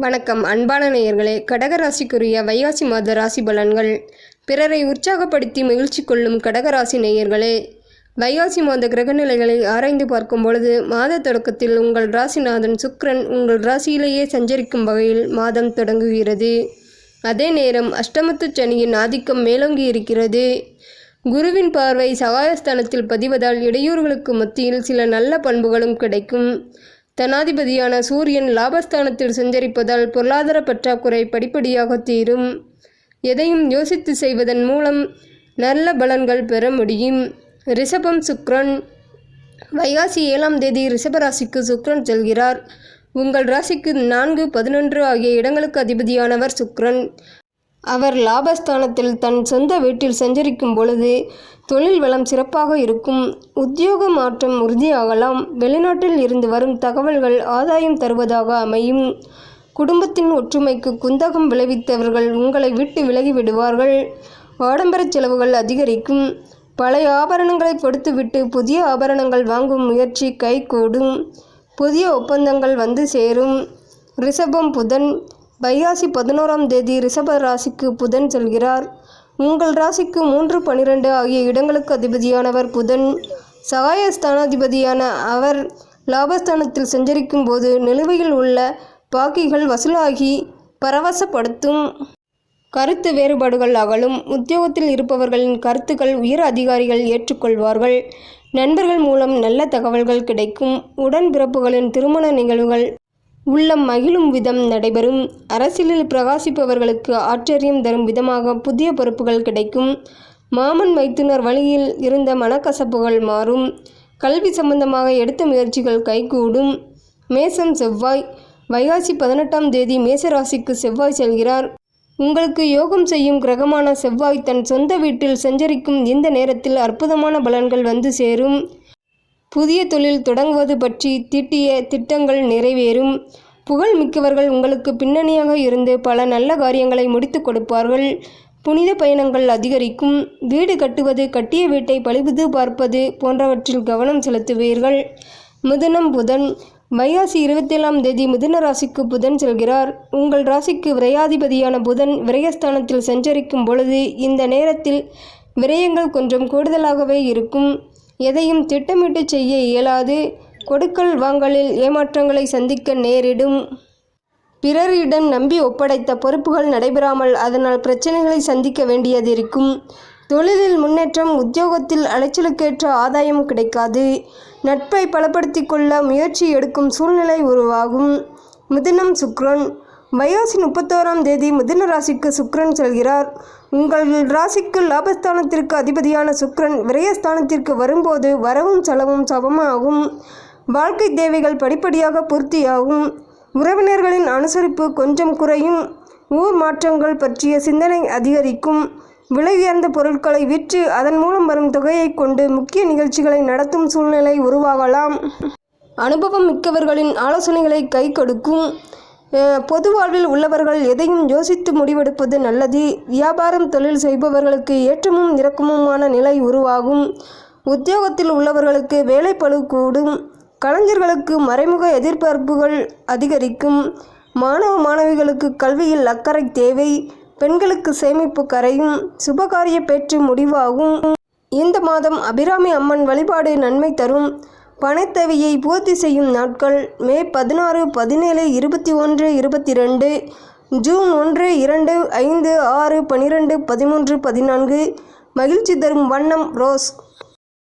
வணக்கம் அன்பான நேயர்களே. கடகராசிக்குரிய வைகாசி மாத ராசி பலன்கள். பிறரை உற்சாகப்படுத்தி மகிழ்ச்சி கொள்ளும் கடகராசி நேயர்களே வைகாசி மாத கிரகநிலைகளை ஆராய்ந்து பார்க்கும் பொழுது மாத தொடக்கத்தில் உங்கள் ராசிநாதன் சுக்ரன் உங்கள் ராசியிலேயே சஞ்சரிக்கும் வகையில் மாதம் தொடங்குகிறது. அதே நேரம் அஷ்டமத்து சனியின் ஆதிக்கம் மேலோங்கி இருக்கிறது. குருவின் பார்வை சகாயஸ்தானத்தில் பதிவதால் இடையூறுகளுக்கு மத்தியில் சில நல்ல பண்புகளும் கிடைக்கும். தனாதிபதியான சூரியன் லாபஸ்தானத்தில் சஞ்சரிப்பதால் பொருளாதார பற்றாக்குறை படிப்படியாக தீரும். எதையும் யோசித்து செய்வதன் மூலம் நல்ல பலன்கள் பெற முடியும். ரிஷபம் சுக்ரன். வைகாசி ஏழாம் தேதி ரிஷபராசிக்கு சுக்ரன் செல்கிறார். உங்கள் ராசிக்கு நான்கு பதினொன்று ஆகிய இடங்களுக்கு அதிபதியானவர் சுக்ரன். அவர் லாபஸ்தானத்தில் தன் சொந்த வீட்டில் சஞ்சரிக்கும் பொழுது தொழில் வளம் சிறப்பாக இருக்கும் உத்தியோக மாற்றம் உறுதியாகலாம் வெளிநாட்டில் இருந்து வரும் தகவல்கள் ஆதாயம் தருவதாக அமையும். குடும்பத்தின் ஒற்றுமைக்கு குந்தகம் விளைவித்தவர்கள் உங்களை விட்டு விலகி விடுவார்கள். ஆடம்பர செலவுகள் அதிகரிக்கும். பழைய ஆபரணங்களை கொடுத்துவிட்டு புதிய ஆபரணங்கள் வாங்கும் முயற்சி கைகூடும் புதிய ஒப்பந்தங்கள் வந்து சேரும். ரிஷபம் புதன் வைகாசி பதினோராம் தேதி ரிஷப ராசிக்கு புதன் செல்கிறார். உங்கள் ராசிக்கு மூன்று பனிரெண்டு ஆகிய இடங்களுக்கு அதிபதியானவர் புதன். சகாய ஸ்தானாதிபதியான அவர் லாபஸ்தானத்தில் சஞ்சரிக்கும் போது நிலுவையில் உள்ள பாக்கிகள் வசூலாகி பரவசப்படுத்தும். கருத்து வேறுபாடுகள் அகலும். உத்தியோகத்தில் இருப்பவர்களின் கருத்துக்கள் உயர் அதிகாரிகள் ஏற்றுக்கொள்வார்கள். நண்பர்கள் மூலம் நல்ல தகவல்கள் கிடைக்கும். உடன்பிறப்புகளின் திருமண நிகழ்வுகள் உள்ளம் மகிழும் விதம் நடைபெறும். அரசியலில் பிரகாசிப்பவர்களுக்கு ஆச்சரியம் தரும் விதமாக புதிய பொறுப்புகள் கிடைக்கும். மாமன் மைத்துனர் வழியில் இருந்த மனக்கசப்புகள் மாறும். கல்வி சம்பந்தமாக எடுத்த முயற்சிகள் கைகூடும். மேசம் செவ்வாய் வைகாசி பதினெட்டாம் தேதி மேசராசிக்கு செவ்வாய் செல்கிறார். உங்களுக்கு யோகம் செய்யும் கிரகமான செவ்வாய் தன் சொந்த வீட்டில் சஞ்சரிக்கும் இந்த நேரத்தில் அற்புதமான பலன்கள் வந்து சேரும். புதிய தொழில் தொடங்குவது பற்றி திட்டிய திட்டங்கள் நிறைவேறும். புகழ் மிக்கவர்கள் உங்களுக்கு பின்னணியாக இருந்து பல நல்ல காரியங்களை முடித்து கொடுப்பார்கள். புனித பயணங்கள் அதிகரிக்கும். வீடு கட்டுவது கட்டிய வீட்டை பழுது பார்ப்பது போன்றவற்றில் கவனம் செலுத்துவீர்கள். மிதுனம் புதன். வைகாசி இருபத்தேழாம் தேதி மிதுன ராசிக்கு புதன் செல்கிறார். உங்கள் ராசிக்கு விரையாதிபதியான புதன் விரயஸ்தானத்தில் சஞ்சரிக்கும் பொழுது இந்த நேரத்தில் விரயங்கள் கொஞ்சம் கூடுதலாகவே இருக்கும். எதையும் திட்டமிட்டு செய்ய இயலாது. கொடுக்கல் வாங்கலில் ஏமாற்றங்களை சந்திக்க நேரிடும். பிறரிடம் நம்பி ஒப்படைத்த பொறுப்புகள் நடைபெறாமல் அதனால் பிரச்சனைகளை சந்திக்க வேண்டியது இருக்கும் தொழிலில் முன்னேற்றம் உத்தியோகத்தில் அலைச்சலுக்கேற்ற ஆதாயம் கிடைக்காது. நட்பை பலப்படுத்தி கொள்ள முயற்சி எடுக்கும் சூழ்நிலை உருவாகும். மிதுனம் சுக்ரன் வைகாசி முப்பத்தோராம் தேதி மிதுன ராசிக்கு சுக்ரன் செல்கிறார். உங்கள் ராசிக்கு லாபஸ்தானத்திற்கு அதிபதியான சுக்ரன் விரயஸ்தானத்திற்கு வரும்போது வரவும் செலவும் சமமாகும். வாழ்க்கை தேவைகள் படிப்படியாக பூர்த்தியாகும். உறவினர்களின் அனுசரிப்பு கொஞ்சம் குறையும். ஊர் மாற்றங்கள் பற்றிய சிந்தனை அதிகரிக்கும். விலை உயர்ந்த பொருட்களை விற்று அதன் மூலம் வரும் தொகையை கொண்டு முக்கிய நிகழ்ச்சிகளை நடத்தும் சூழ்நிலை உருவாகலாம். அனுபவம் மிக்கவர்களின் ஆலோசனைகளை கை கொடுக்கும். பொது வாழ்வில் உள்ளவர்கள் எதையும் யோசித்து முடிவெடுப்பது நல்லது. வியாபாரம் தொழில் செய்பவர்களுக்கு ஏற்றமும் இறக்கமுமான நிலை உருவாகும். உத்தியோகத்தில் உள்ளவர்களுக்கு வேலைப்பளு கூடும். கலைஞர்களுக்கு மறைமுக எதிர்பார்ப்புகள் அதிகரிக்கும். மாணவ மாணவிகளுக்கு கல்வியில் அக்கறை தேவை. பெண்களுக்கு சேமிப்பு கரையும். சுபகாரிய பேற்று முடிவாகும். இந்த மாதம் அபிராமி அம்மன் வழிபாடு நன்மை தரும். பணத்தேவையை பூர்த்தி செய்யும் நாட்கள் மே பதினாறு பதினேழு இருபத்தி ஒன்று இருபத்தி ரெண்டு ஜூன் ஒன்று இரண்டு ஐந்து ஆறு பனிரெண்டு பதிமூன்று பதினான்கு. மகிழ்ச்சி தரும் வண்ணம் ரோஸ்.